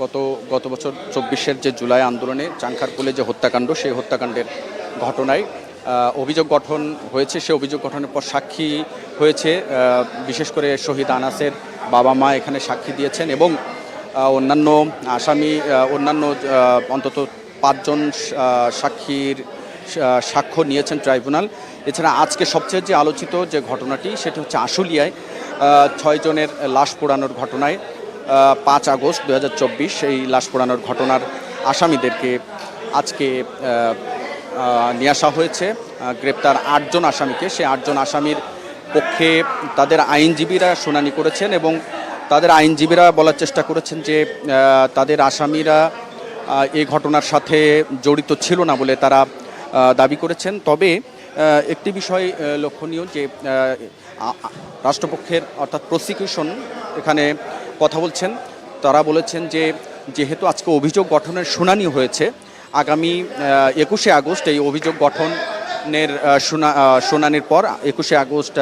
গত গত বছর চব্বিশের যে জুলাই আন্দোলনে চাংখারপুলে যে হত্যাকাণ্ড, সেই হত্যাকাণ্ডের ঘটনায় অভিযোগ গঠন হয়েছে। সে অভিযোগ গঠনের পর সাক্ষী হয়েছে বিশেষ করে শহীদ আনাসের বাবা মা এখানে সাক্ষী দিয়েছেন এবং অন্যান্য আসামি অন্যান্য অন্তত পাঁচজন সাক্ষীর সাক্ষ্য নিয়েছেন ট্রাইব্যুনাল। এছাড়া আজকে সবচেয়ে যে আলোচিত যে ঘটনাটি, সেটি হচ্ছে আশুলিয়ায় ছয়জনের লাশ পোড়ানোর ঘটনায় পাঁচ আগস্ট দু এই লাশ পোড়ানোর ঘটনার আসামিদেরকে আজকে নিয়ে আসা হয়েছে। গ্রেপ্তার আটজন আসামিকে। সে আটজন আসামির পক্ষে তাদের আইনজীবীরা শুনানি করেছেন এবং তাদের আইনজীবীরা বলার চেষ্টা করেছেন যে তাদের আসামিরা এই ঘটনার সাথে জড়িত ছিল না বলে তারা দাবি করেছেন। তবে একটি বিষয় লক্ষণীয় যে রাষ্ট্রপক্ষের অর্থাৎ প্রসিকিউশন এখানে কথা বলছেন তারা বলেছেন যে যেহেতু আজকে অভিযোগ গঠনের শুনানি হয়েছে আগামী একুশে আগস্ট এই অভিযোগ গঠনের শুনা- শুনানির পর একুশে আগস্ট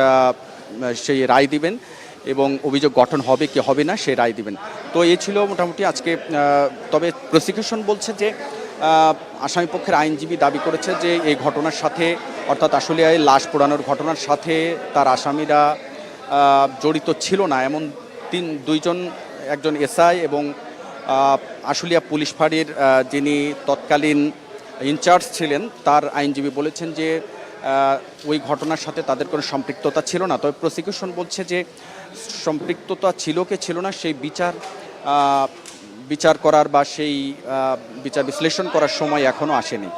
সেই রায় দিবেন এবং অভিযোগ গঠন হবে কি হবে না সে রায় দিবেন। তো এই ছিল মোটামুটি আজকে তবে প্রসিকিউশন বলছে যে আহ, আসামি পক্ষের আইনজীবী দাবি করেছে যে এই ঘটনার সাথে অর্থাৎ আসলে লাশ পোড়ানোর ঘটনার সাথে তার আসামিরা জড়িত ছিল না। এমন তিন, দুইজন, একজন এসআই এবং আশুলিয়া পুলিশ ফাঁড়ির যিনি তৎকালীন ইনচার্জ ছিলেন, তার আইনজীবী বলেছেন যে ওই ঘটনার সাথে তাদের কোনো সম্পৃক্ততা ছিল না। তবে প্রসিকিউশন বলছে যে, সম্পৃক্ততা ছিল কি ছিল না, সেই বিচার বিচার করার বা সেই বিচার বিশ্লেষণ করার সময় এখনও আসেনি।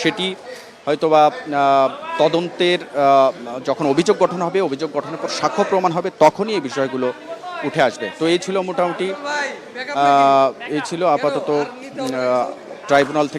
সেটি হয়তোবা তদন্তের যখন অভিযোগ গঠন হবে, অভিযোগ গঠনের পর সাক্ষ্য প্রমাণ হবে, তখনই এই বিষয়গুলো উঠে আসবে। তো এই ছিল মোটামুটি এই ছিল আপাতত ট্রাইব্যুনাল থেকে